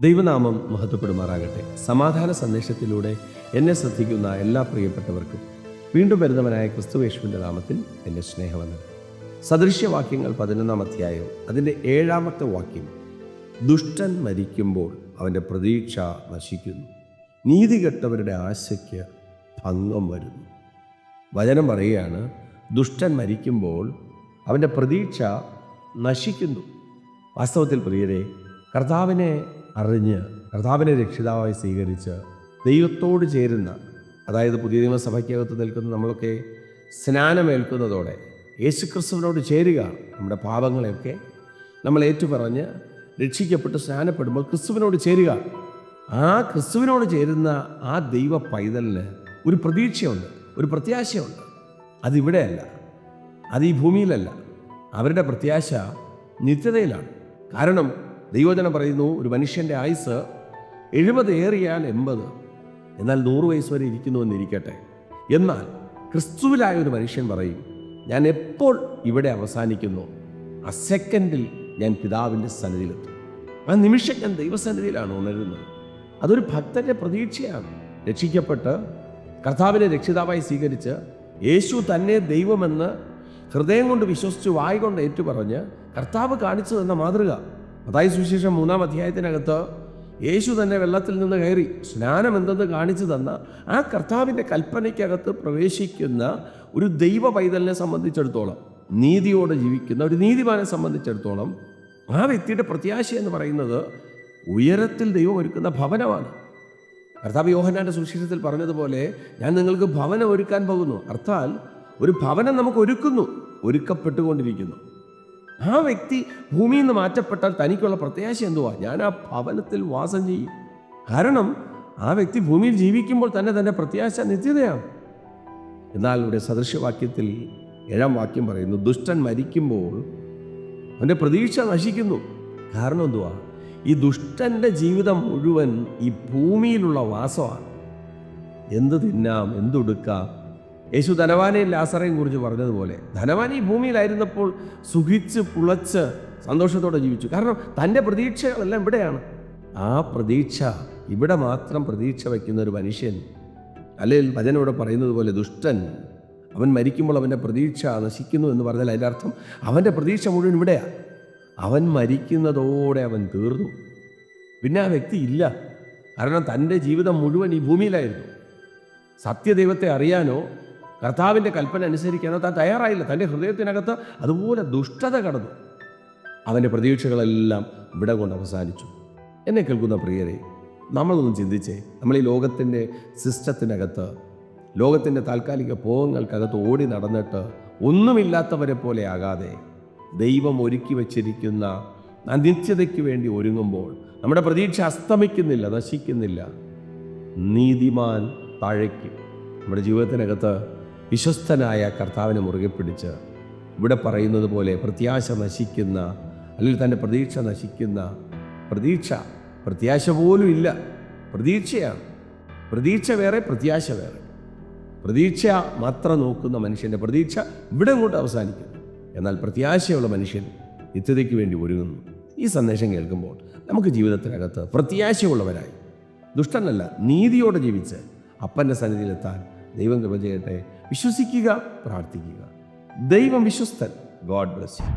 ദൈവനാമം മഹത്വപ്പെടുമാറാകട്ടെ. സമാധാന സന്ദേശത്തിലൂടെ എന്നെ ശ്രദ്ധിക്കുന്ന എല്ലാ പ്രിയപ്പെട്ടവർക്കും വീണ്ടും വരുന്നവനായ ക്രിസ്തുവേശുവിന്റെ നാമത്തിൽ എന്റെ സ്നേഹവന്ദനം. സദൃശ്യവാക്യങ്ങൾ പതിനൊന്നാം അധ്യായം അതിന്റെ ഏഴാമത്തെ വാക്യം. ദുഷ്ടൻ മരിക്കുമ്പോൾ അവന്റെ പ്രതീക്ഷ നശിക്കുന്നു. നീതികെട്ടവരുടെ ആശയ്ക്ക് ഭംഗം വരുന്നു. വചനം പറയുകയാണ് ദുഷ്ടൻ മരിക്കുമ്പോൾ അവന്റെ പ്രതീക്ഷ നശിക്കുന്നു. വാസ്തവത്തിൽ പ്രിയരെ കർത്താവിനെ അറിഞ്ഞ് കർത്താവിനെ രക്ഷിതാവായി സ്വീകരിച്ച് ദൈവത്തോട് ചേരുന്ന അതായത് പുതിയ നിയമസഭയ്ക്കകത്ത് നിൽക്കുന്ന നമ്മളൊക്കെ സ്നാനമേൽക്കുന്നതോടെ യേശുക്രിസ്തുവിനോട് ചേരുക നമ്മുടെ പാപങ്ങളെയൊക്കെ നമ്മൾ ഏറ്റുപറഞ്ഞ് രക്ഷിക്കപ്പെട്ട് സ്നാനപ്പെടുമ്പോൾ ക്രിസ്തുവിനോട് ചേരുക. ആ ക്രിസ്തുവിനോട് ചേരുന്ന ആ ദൈവ പൈതലിന് ഒരു പ്രതീക്ഷയുണ്ട് ഒരു പ്രത്യാശയുണ്ട്. അതിവിടെയല്ല അത് ഈ ഭൂമിയിലല്ല. അവരുടെ പ്രത്യാശ നിത്യതയിലാണ്. കാരണം ദൈവജനം പറയുന്നു ഒരു മനുഷ്യന്റെ ആയുസ് എഴുപത് ഏറിയാൽ എൺപത്. എന്നാൽ നൂറ് വയസ്സ് വരെ ഇരിക്കുന്നുവെന്നിരിക്കട്ടെ എന്നാൽ ക്രിസ്തുവിലായ ഒരു മനുഷ്യൻ പറയും ഞാൻ എപ്പോൾ ഇവിടെ അവസാനിക്കുന്നു? ആ സെക്കൻഡിൽ ഞാൻ പിതാവിന്റെ സന്നിധിയിലെത്തും. ആ നിമിഷം ഞാൻ ദൈവസന്നിധിയിലാണ് ഉണരുന്നത്. അതൊരു ഭക്തന്റെ പ്രതീക്ഷയാണ്. രക്ഷിക്കപ്പെട്ട് കർത്താവിനെ രക്ഷിതാവായി സ്വീകരിച്ച് യേശു തന്നെ ദൈവമെന്ന് ഹൃദയം കൊണ്ട് വിശ്വസിച്ച് വായി കൊണ്ട് ഏറ്റുപറഞ്ഞ് കർത്താവ് കാണിച്ചു തന്ന മാതൃക. അതായത് സുവിശേഷം മൂന്നാം അധ്യായത്തിനകത്ത് യേശു തന്നെ വെള്ളത്തിൽ നിന്ന് കയറി സ്നാനം എന്തെന്ന് കാണിച്ചു തന്ന ആ കർത്താവിന്റെ കൽപ്പനയ്ക്കകത്ത് പ്രവേശിക്കുന്ന ഒരു ദൈവ പൈതലിനെ സംബന്ധിച്ചിടത്തോളം നീതിയോടെ ജീവിക്കുന്ന ഒരു നീതിമാനെ സംബന്ധിച്ചിടത്തോളം ആ വ്യക്തിയുടെ പ്രത്യാശ എന്ന് പറയുന്നത് ഉയരത്തിൽ ദൈവം ഒരുക്കുന്ന ഭവനമാണ്. കർത്താവ് യോഹനാന്റെ സുശീഷത്തിൽ പറഞ്ഞതുപോലെ ഞാൻ നിങ്ങൾക്ക് ഭവനം ഒരുക്കാൻ പോകുന്നു. അർത്ഥാൽ ഒരു ഭവനം നമുക്ക് ഒരുക്കുന്നു ഒരുക്കപ്പെട്ടുകൊണ്ടിരിക്കുന്നു. ആ വ്യക്തി ഭൂമിയിൽ നിന്ന് മാറ്റപ്പെട്ടാൽ തനിക്കുള്ള പ്രത്യാശ എന്തുവാ? ഞാൻ ആ ഭവനത്തിൽ വാസം ചെയ്യും. കാരണം ആ വ്യക്തി ഭൂമിയിൽ ജീവിക്കുമ്പോൾ തന്നെ തന്റെ പ്രത്യാശ നിത്യതയാണ്. എന്നാൽ ഇവിടെ സദൃശ്യവാക്യത്തിൽ ഏഴാം വാക്യം പറയുന്നു ദുഷ്ടൻ മരിക്കുമ്പോൾ അവന്റെ പ്രതീക്ഷ നശിക്കുന്നു. കാരണം എന്തുവാ? ഈ ദുഷ്ടന്റെ ജീവിതം മുഴുവൻ ഈ ഭൂമിയിലുള്ള വാസമാണ്. എന്ത് തിന്നാം എന്തുടുക്കാം യേശു ധനവാനെയും ലാസറേയും കുറിച്ച് പറഞ്ഞതുപോലെ ധനവാൻ ഈ ഭൂമിയിലായിരുന്നപ്പോൾ സുഖിച്ച് പുളച്ച് സന്തോഷത്തോടെ ജീവിച്ചു. കാരണം തന്റെ പ്രതീക്ഷകളെല്ലാം ഇവിടെയാണ്. ആ പ്രതീക്ഷ ഇവിടെ മാത്രം പ്രതീക്ഷ വയ്ക്കുന്ന ഒരു മനുഷ്യൻ അല്ലെങ്കിൽ ഭജന ഇവിടെ പറയുന്നത് പോലെ ദുഷ്ടൻ അവൻ മരിക്കുമ്പോൾ അവന്റെ പ്രതീക്ഷ നശിക്കുന്നു എന്ന് പറഞ്ഞാൽ അതിന്റെ അർത്ഥം അവന്റെ പ്രതീക്ഷ മുഴുവൻ ഇവിടെയാണ് അവൻ മരിക്കുന്നതോടെ അവൻ തീർന്നു. പിന്നെ ആ വ്യക്തി ഇല്ല. കാരണം തന്റെ ജീവിതം മുഴുവൻ ഈ ഭൂമിയിലായിരുന്നു. സത്യദൈവത്തെ അറിയാനോ കർത്താവിന്റെ കൽപ്പന അനുസരിക്കാനോ താൻ തയ്യാറായില്ല. തന്റെ ഹൃദയത്തിനകത്ത് അതുപോലെ ദുഷ്ടത കടന്നു. അവന്റെ പ്രതീക്ഷകളെല്ലാം ഇവിടെ കൊണ്ട് അവസാനിച്ചു. എന്നെ കേൾക്കുന്ന പ്രിയരെ നമ്മളൊന്നും ചിന്തിച്ചേ നമ്മൾ ഈ ലോകത്തിന്റെ സിസ്റ്റത്തിനകത്ത് ലോകത്തിന്റെ താൽക്കാലിക ഭോഗങ്ങൾക്കകത്ത് ഓടി നടന്നിട്ട് ഒന്നുമില്ലാത്തവരെ പോലെ ആകാതെ ദൈവം ഒരുക്കി വച്ചിരിക്കുന്ന നിത്യതയ്ക്ക് വേണ്ടി ഒരുങ്ങുമ്പോൾ നമ്മുടെ പ്രതീക്ഷ അസ്തമിക്കുന്നില്ല നശിക്കുന്നില്ല. നീതിമാൻ താഴേക്ക് നമ്മുടെ ജീവിതത്തിനകത്ത് വിശ്വസ്തനായ കർത്താവിനെ മുറുകെ പിടിച്ച് ഇവിടെ പറയുന്നത് പോലെ പ്രത്യാശ നശിക്കുന്ന അല്ലെങ്കിൽ തന്റെ പ്രതീക്ഷ നശിക്കുന്ന പ്രതീക്ഷ പ്രത്യാശ പോലും ഇല്ല. പ്രതീക്ഷയാണ്. പ്രതീക്ഷ വേറെ പ്രത്യാശ വേറെ. പ്രതീക്ഷ മാത്രം നോക്കുന്ന മനുഷ്യന്റെ പ്രതീക്ഷ ഇവിടെ അങ്ങോട്ട് അവസാനിക്കുന്നു. എന്നാൽ പ്രത്യാശയുള്ള മനുഷ്യൻ നിത്യതയ്ക്ക് വേണ്ടി ഒരുങ്ങുന്നു. ഈ സന്ദേശം കേൾക്കുമ്പോൾ നമുക്ക് ജീവിതത്തിനകത്ത് പ്രത്യാശയുള്ളവരായി ദുഷ്ടനല്ല നീതിയോടെ ജീവിച്ച് അപ്പന്റെ സന്നിധിയിലെത്താൻ ദൈവം കൃപ ചെയ്യട്ടെ. വിശ്വസിക്കുക പ്രാർത്ഥിക്കുക ദൈവം വിശ്വസ്തൻ ഗോഡ് ബ്ലസ് യു